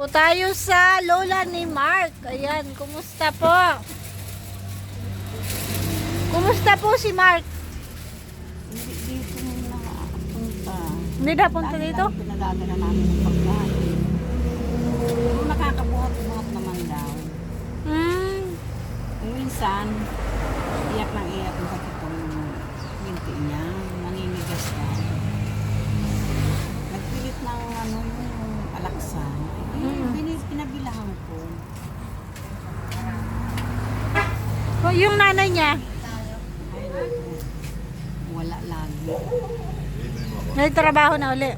Po tayo sa lola ni Mark. Ayan, kumusta po? Kumusta po si Mark? Hindi dito na nakapunta. Hindi na punta dito? Pinadadala namin ng pagkain. Kung nakakabuhat-buhat naman daw. Hmm. Minsan, iyak ng iyak ng sakit ang binti niya. Naninigas na. Nagpilit ng ano yung alaksan. Eh, Mm. binis, pinabilahan ko. O, yung nanay niya. Wala lagi. may trabaho na uli.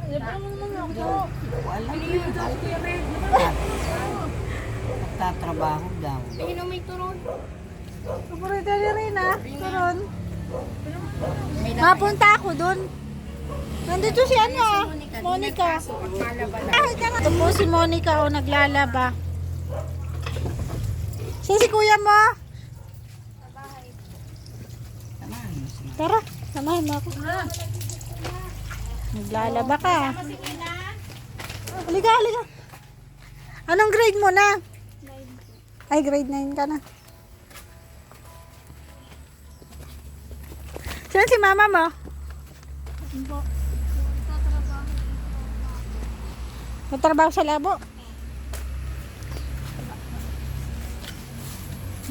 Wala. Nagtatrabaho daw. Paborito ni Rina. Turon. Mapunta ako dun. Nandito si ano ah, Monica. Ah, Ito po si Monica o naglalaba. Siya si kuya mo. Tara, samahan mo ako. Naglalaba ka. Halika, halika. Anong grade mo na? Ay, grade 9 ka na. Saan si mama mo? Natrabaho sa labo.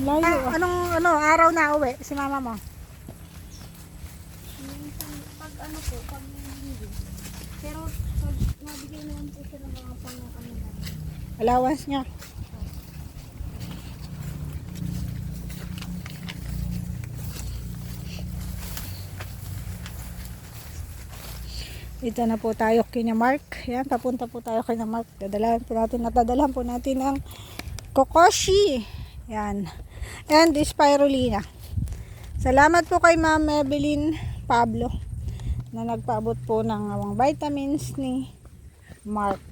Layo. Ah, anong ano, araw na uwi si mama mo? pag ano po, pag hindi. Pero pag nabigay naman po siya ng mga pang ano. Allowance niya. Dito na po tayo kina Mark. Yan, papunta po tayo kina Mark. Dadalahan po natin, natadalahan po natin ang kokoshi. Yan. And spirulina. Salamat po kay Ma'am Evelyn Pablo na nagpaabot po ng mga vitamins ni Mark.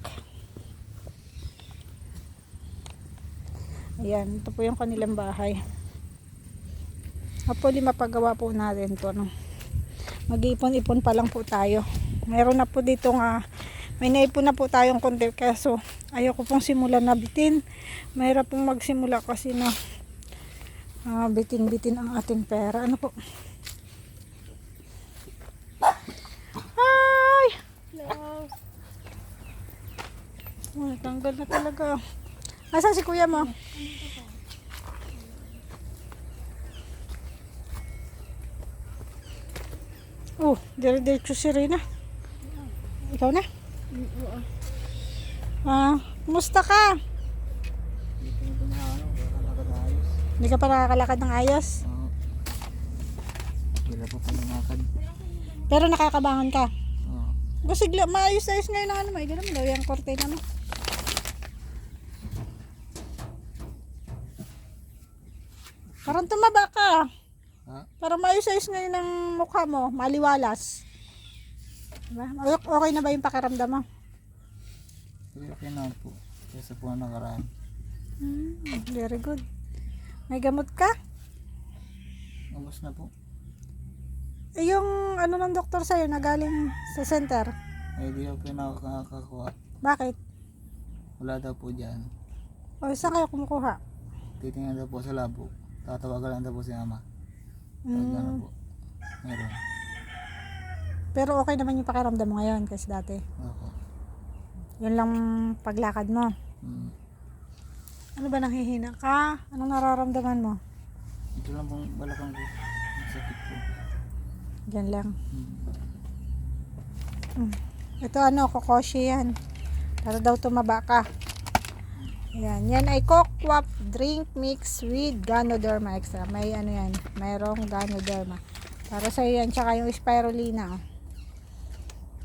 Ayan, ito po yung kanilang bahay. Hopefully mapagawa po natin to no. Mag-ipon-ipon pa lang po tayo. Meron na po dito nga may naipon na po tayong konti kaso ayoko pong simulan na bitin. Mahirap pong magsimula kasi na ah, bitin-bitin ang ating pera. Ano po? Ay! Oh, tanggal na talaga. Asan si kuya mo? Oh, dire-diretso si Rina. Ikaw na? Ah, kumusta ka? Hindi ka pa nakakalakad ng ayos? Oo. Wala pa pala nakakad. Pero nakakabangon ka? Oo. Basigla, maayos-ayos ngayon ang ano, may ganun daw yung kortina mo. Parang tumaba ka. Ha? Parang maayos-ayos ngayon ang mukha mo, maliwalas. Diba? Ok- Okay na ba yung pakiramdam mo? Okay, na po. Kesa po ang nakaraan. Hmm, very good. May gamot ka? Ubus na po. Eh, yung ano ng doktor sa'yo na galing sa center. Eh, di ako nakakakuha. Bakit? Wala daw po dyan. O, saan kayo kumukuha? Titingnan daw po sa labo. Tatawagan lang daw po si ama. Pag Hmm, ano po. Meron. Pero okay naman yung pakiramdam mo ngayon kasi dati. Ako. Yun lang paglakad mo. Hmm. Ano ba nanghihina ka? Anong nararamdaman mo? Ito lang pong balakang ko. Sakit po. Diyan lang. Hmm. Ito ano, kokoshi yan. Para daw tumaba ka. Yan. Yan ay Coquap drink mix with Ganoderma extra. May ano yan. Mayroong Ganoderma. Para sa yan. Tsaka yung spirulina. Oh.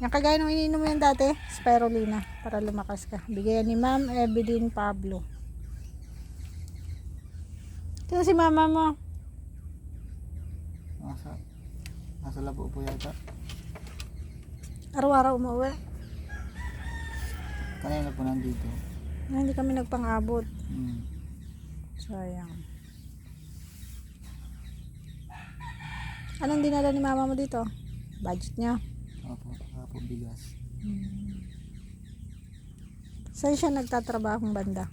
Yan kagaya nung ininom yan dati. Spirulina. Para lumakas ka. Bigyan ni Ma'am Evelyn Pablo. Ito si mama mo. Nasa, nasa labo po yata. Araw-araw umuwi. Kanina po nandito. Na hindi kami nagpang-abot. Hmm. Sayang. Anong dinala ni mama mo dito? Budget niya. Opo. Saka po bigas. Saan siya nagtatrabahong banda?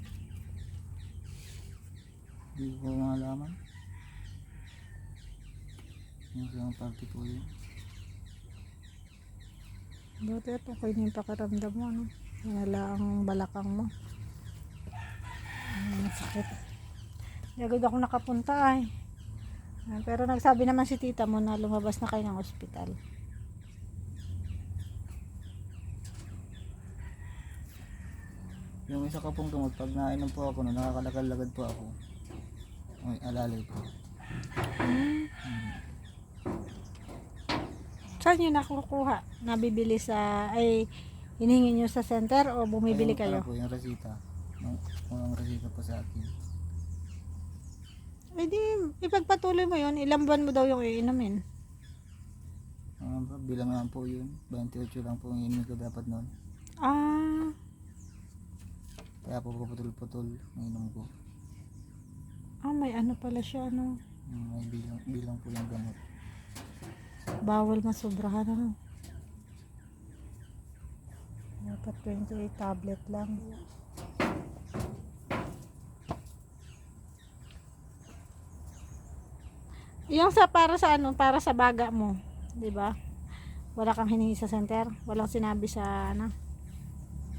Hindi ko malaman. Yung sa party po yun. Buti at okay na yung pakiramdam mo, ano? Wala ang balakang mo. Ang sakit. Yagod ako nakapunta ay. Ah, Pero nagsabi naman si tita mo na lumabas na kayo ng ospital. Yung isa ka pong tumot, pag nainom po ako, no, nakakalagad po ako. Ay, alalay po. Saan nyo nakukuha? Nabibili sa, ay, hinihingi nyo sa center o bumibili Ayun, kayo? ano po, yung resita. Yung unang resita po sa akin. Eh di, ipagpatuloy mo yun. Ilang buwan mo daw yung iinumin. Ano ba, bilang lang po yun. 28 lang po yung inumin ko dapat noon. Ah, Kaya po puputol-putol ang inom ko. ah, may ano pala siya, ano. Yung May bilang, bilang po yung gamot. Bawal masobrahan, ano. Dapat 28 tablet lang. Yung sa para sa ano, para sa baga mo, 'di ba? Wala kang hiningi sa center, walang sinabi sa ano,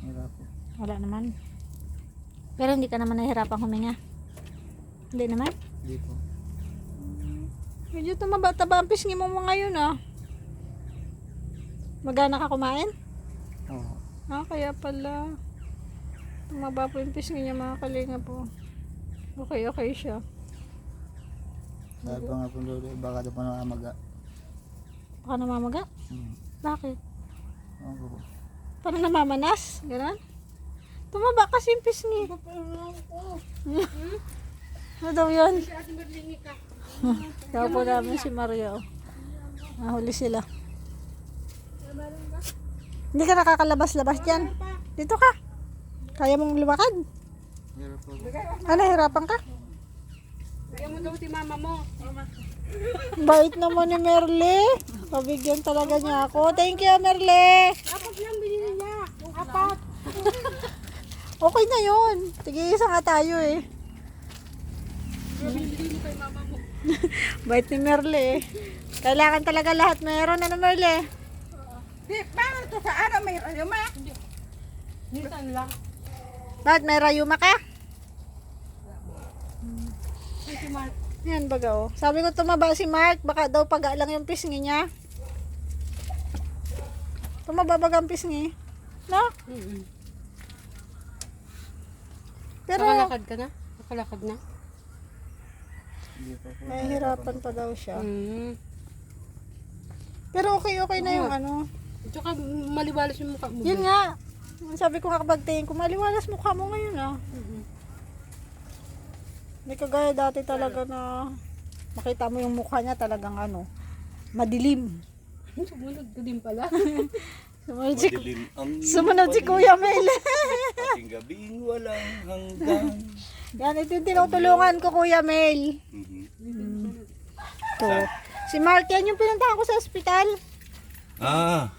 Wala po. wala naman. Pero hindi ka naman nahihirapan huminga. Hindi naman. Hindi po. Medyo tumaba-taba ang pisngi mo mo ngayon ah. Magana ka kumain? Oo. Ah, kaya pala. Tumaba po yung pisngi niya mga kalinga po. Okay, okay siya. Sabi pa nga po lolo, baka daw pa nakamaga. Baka namamaga? Hmm. Bakit? Ano po po. Parang namamanas? Ganun? Tumaba kasi yung pisngi. ano daw yun? Kaya po namin si Mario. Nahuli sila. Hindi ka nakakalabas-labas dyan. Dito ka. Kaya mong lumakad. Ano, hirapan ka? Kaya mo daw si mama mo. Bait naman ni Merle. Pabigyan talaga niya ako. Thank you, Merle. Apat lang binili niya. Apat. Okay na yun. Sige, isa nga tayo eh. Binili mo kay mama mo. Bait ni Merle eh. Kailangan talaga lahat meron. Ano, Merle? Di, paano to sa araw may rayuma? Minsan lang. Bakit may rayuma ka? Si Mark. Yan baga oh. Sabi ko tumaba si Mark. Baka daw paga lang yung pisngi niya. Tumaba baga ang pisngi. No? Mm-mm. Pero Nakalakad ka na? Nakalakad na? Mahihirapan pa daw siya. Mm. Pero okay, okay na yung ano. Tsaka maliwalas yung mukha mo. Yun nga. Sabi ko kapag tingin ko, maliwalas mukha mo ngayon ah. Mm-mm. Hindi kagaya dati talaga na makita mo yung mukha niya talagang ano, madilim. Sumunod ka din pala. Sumunod si, Madilim ang sumunod si Kuya Mel. ating gabing walang hanggan. Yan, ito yung tinutulungan ko Kuya Mel. Mhm. To. Si Mark, yan yung pinuntahan ko sa ospital. Ah,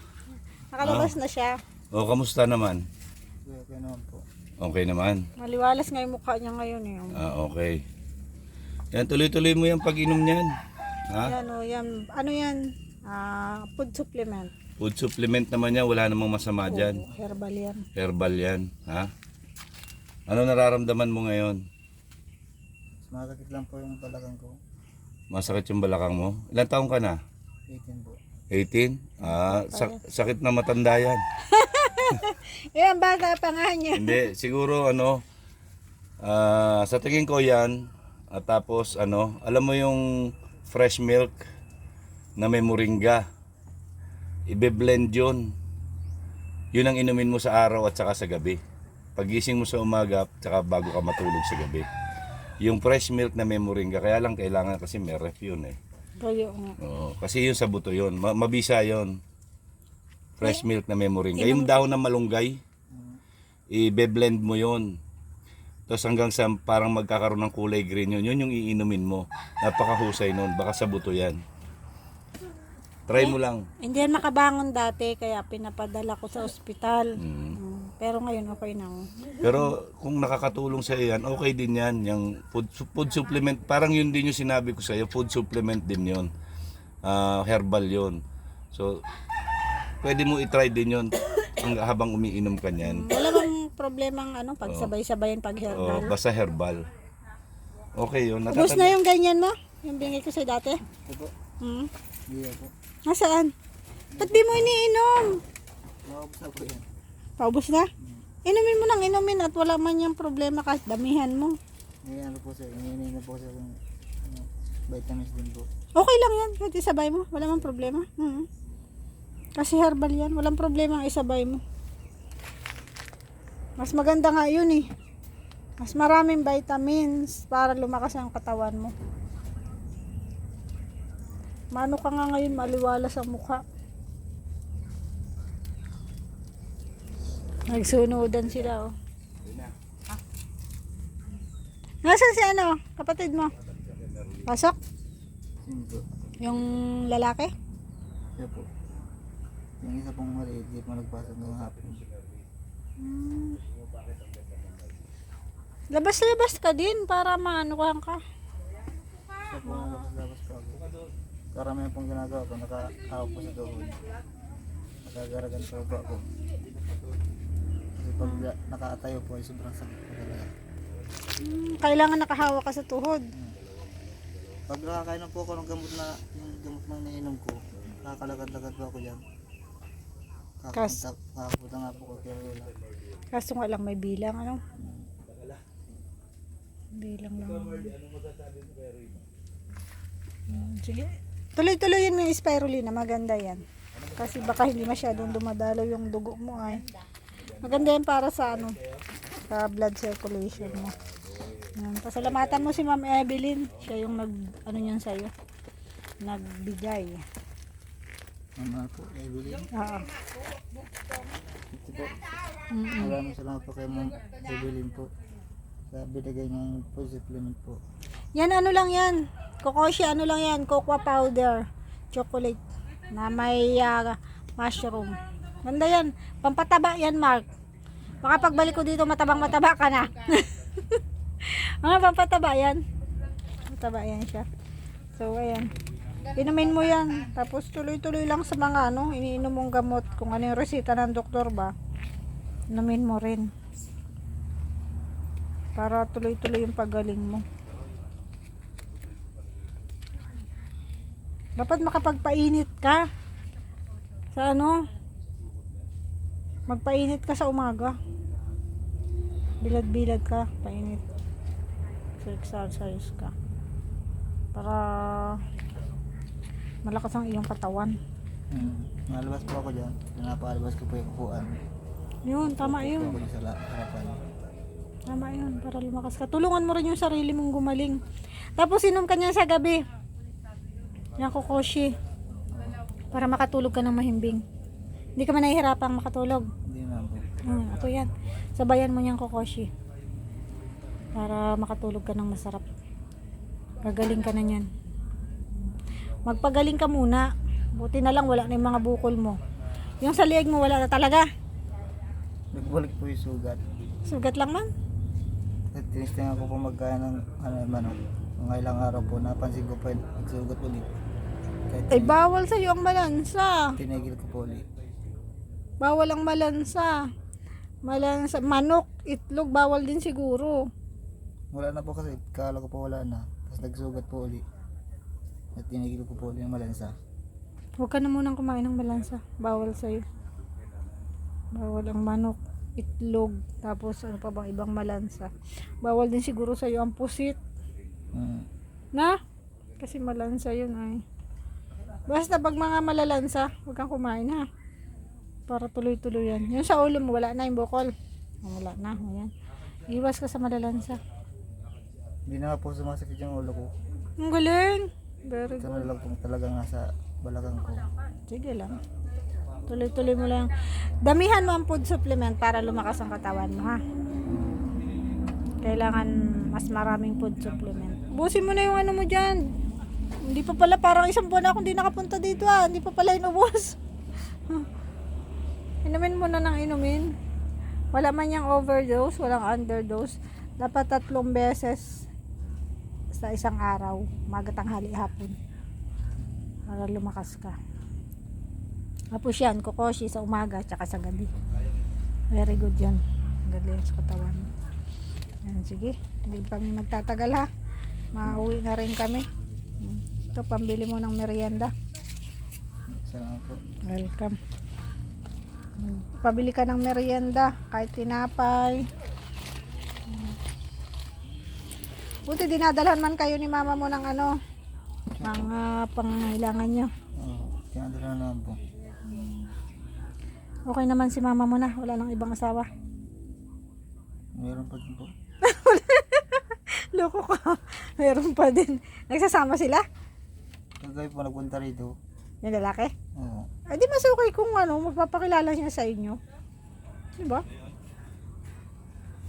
Nakalabas na siya. o kamusta naman? Kaya naman po. Okay naman. Maliwalas nga yung mukha niya ngayon eh. Ah, okay. Yan, tuloy-tuloy mo yung pag-inom niyan. Ha? Yan o, yan. Ano yan? Ah, food supplement. Food supplement naman yan, wala namang masama dyan. Oo, herbal yan. Herbal yan, ha? Ano nararamdaman mo ngayon? Sumakakit lang po yung balakang ko. Masakit yung balakang mo? Ilan taong ka na? 18 po. 18? Ah, sak- sakit na matanda yan. Yan, bata pa nga niya. Hindi, siguro ano, ah, sa tingin ko yan, at tapos ano, alam mo yung fresh milk na may moringa, ibe-blend yun. Yun ang inumin mo sa araw at saka sa gabi. Pagising mo sa umaga, tsaka bago ka matulog sa gabi. Yung fresh milk na may moringa, kaya lang kailangan kasi may ref yun eh. Kayo nga. Oo, kasi yun sa buto yun, Ma- mabisa yun. Fresh milk na may moringa. Yung dahon ng malunggay, i-blend mo yun. Tapos hanggang sa parang magkakaroon ng kulay green yun, yun yung iinumin mo. Napakahusay nun, baka sa buto yan. Try mo lang. Hindi yan makabangon dati, kaya pinapadala ko sa ospital. Mm. Mm. Pero ngayon okay na. oh. Pero kung nakakatulong sa yan, okay din yan. Yung food, food supplement, parang yun din yung sinabi ko sa iyo, food supplement din yun. Ah, herbal yun. So, pwede mo i-try din yun hang- habang umiinom ka niyan. Wala bang problemang ano, pag sabay-sabayan pag Oh, herbal. basta herbal. Okay yun. Ubus na yung ganyan mo? Yung bingi ko sa dati? Ito po. Hmm. Hindi po. Nasaan? Ba't di mo iniinom? Nakapos na po yan. Paubos na? Inumin mo nang inumin at wala man yung problema kahit damihan mo. May ano po sir, na po sir yung ano, vitamins din po. Okay lang yan, kahit isabay mo. Wala man problema. Mhm. Kasi herbal yan. Walang problema ang isabay mo. Mas maganda nga yun eh. Mas maraming vitamins para lumakas ang katawan mo. Mano ka nga ngayon maliwala sa mukha. Nagsunodan sila oh. Nasaan si ano? Kapatid mo? Pasok? Yung lalaki? Siya po. Yung isa pong maliit, di po nagpasok ng hapon. Labas-labas ka din para maanuhan ka. Siya po ako. Karamihan pong ginagawa ko, nakahawak po sa tuhod. Nakagaragan po po ako. Kasi pag nakatayo po ay sobrang sakit po talaga. Hmm, kailangan nakahawa ka sa tuhod. Pag nakakainom po ako ng gamot na, yung gamot na nainom ko, nakakalagad-lagad po ako dyan. Kas- Kakapunta, kakapunta nga po ko kay Lola. Kaso nga lang may bilang, ano? Bilang lang. Hmm, sige. Tuloy-tuloyin mo yung spirulina. Maganda yan. Kasi baka hindi masyadong dumadalaw yung dugo mo ay. Maganda yan para sa ano, sa blood circulation mo. Yan. Pasalamatan mo si Ma'am Evelyn. Siya yung nag, ano yan sa'yo. Nagbigay. Mama po, Evelyn. Oo. Po. Mm-mm. Maraming salamat po kay Ma'am Evelyn po. Sa binigay niyang food supplement po. Yan ano lang yan. Kokoshi ano lang yan. Cocoa powder. Chocolate. Na may ah, mushroom. Ganda yan. Pampataba yan, Mark. Baka pagbalik ko dito, matabang mataba ka na. Mga pampataba yan. Mataba yan siya. So, ayan. Inumin mo yan. Tapos tuloy-tuloy lang sa mga ano, iniinom mong gamot. Kung ano yung resita ng doktor ba. Inumin mo rin. Para tuloy-tuloy yung pagaling mo. Dapat makapagpainit ka. Sa ano? Magpainit ka sa umaga. Bilad-bilad ka, painit. So exercise ka. Para malakas ang iyong katawan. Hmm. Nalabas po ako dyan. Pinapalabas ko po yung kukuan. Yun, tama Po yun. ako dyan sa la- harapan. Tama yun, para lumakas ka. Tulungan mo rin yung sarili mong gumaling. Tapos inom ka niyan sa gabi. Yan kokoshi. Para makatulog ka ng mahimbing. Hindi ka man nahihirapang makatulog. Hindi na po. Hmm, ako yan. Sabayan mo niyang kokoshi. Para makatulog ka ng masarap. Gagaling ka na niyan. Magpagaling ka muna. Buti na lang wala na yung mga bukol mo. Yung sa liig mo wala na talaga. Nagbalik po yung sugat. Sugat lang man. At tinistingan ko po magkaya ng ano naman o. Mga ilang araw po, napansin ko po yung nagsugat ulit. Kahit Ay, bawal sa'yo ang malansa. tinigil ko po ulit. Bawal ang malansa. Malansa, manok, itlog, bawal din siguro. Wala na po kasi, kala ko po wala na. Tapos nagsugat po ulit. At tinigil ko po ulit yung malansa. Huwag ka na munang kumain ng malansa. Bawal sa'yo. Bawal ang manok, itlog, tapos ano pa bang ibang malansa. Bawal din siguro sa'yo ang pusit. Hmm. Na? Kasi malansa yun ay. Basta pag mga malalansa, huwag kang kumain ha. Para tuloy-tuloy yan. Yung sa ulo mo, wala na yung bukol. Wala na. Ayan. Iwas ka sa malalansa. Hindi na nga po sumasakit yung ulo ko. Ang galing. Very good. na lang po talaga nasa balakang ko. Sige lang. Tuloy-tuloy mo lang. Damihan mo ang food supplement para lumakas ang katawan mo, ha? Kailangan mas maraming food supplement. Busin mo na yung ano mo dyan. Hindi pa pala, parang isang buwan na akong hindi nakapunta dito, ha? Hindi pa pala inubos. inumin mo na ng inumin. Wala man yung overdose, walang underdose. Dapat tatlong beses sa isang araw, maga tanghali hapon. Para lumakas ka. Tapos yan, kokoshi sa umaga tsaka sa gabi. Very good yan. Galing sa katawan. Yan, sige. Hindi pa kami magtatagal ha. Mauwi na rin kami. Hmm. Ito, pambili mo ng merienda. Salamat po. Welcome. Pabili ka ng merienda, kahit tinapay. Buti dinadalhan man kayo ni mama mo ng ano, mga pangailangan nyo. Oo, tinadala na naman po. Okay naman si mama mo na, wala nang ibang asawa. Meron pa din po. Loko ka, meron pa din. Nagsasama sila? Kagabi po nagpunta rito. Yung lalaki? Oo. Ay di mas okay kung ano, magpapakilala niya sa inyo. Di ba?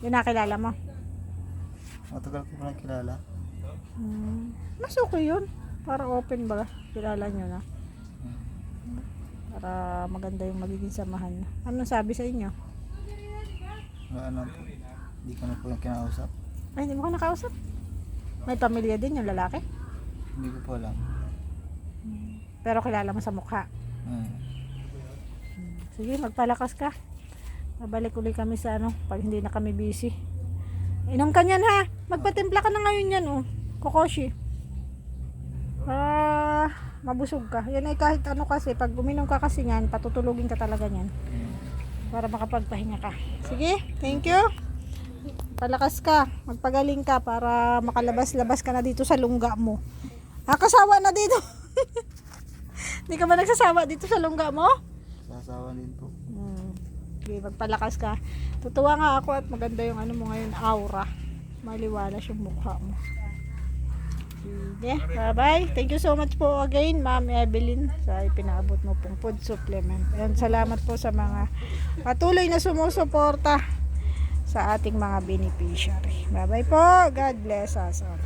Yung nakilala mo. Matagal ko pa kilala. Hmm. Mas okay yun. Para open ba? Kilala nyo na. Para maganda yung magiging samahan. Anong sabi sa inyo? Wala ano po. Hindi ko na po yung kinausap. Ay, hindi mo ka nakausap. May pamilya din yung lalaki. Hindi ko po alam. Pero kilala mo sa mukha. Hmm. Sige, magpalakas ka. Babalik uli kami sa ano, pag hindi na kami busy. Inom ka niyan ha. Magpatimpla ka na ngayon yan oh. Kokoshi. Ah, mabusog ka. Yan ay kahit ano kasi, pag uminom ka kasi niyan, patutulugin ka talaga niyan. Para makapagpahinga ka. Sige, thank you. Palakas ka. Magpagaling ka para makalabas-labas ka na dito sa lungga mo. Ah, kasawa na dito. Hindi ka ba nagsasawa dito sa lungga mo? Sasawa din po. Hmm. Sige, magpalakas ka. Tutuwa nga ako at maganda yung ano mo ngayon, aura. Maliwalas yung mukha mo. Sige, bye-bye. Thank you so much po again, Ma'am Evelyn, sa ipinaabot mo pong food supplement. And salamat po sa mga patuloy na sumusuporta sa ating mga beneficiary. Bye-bye po. God bless us all.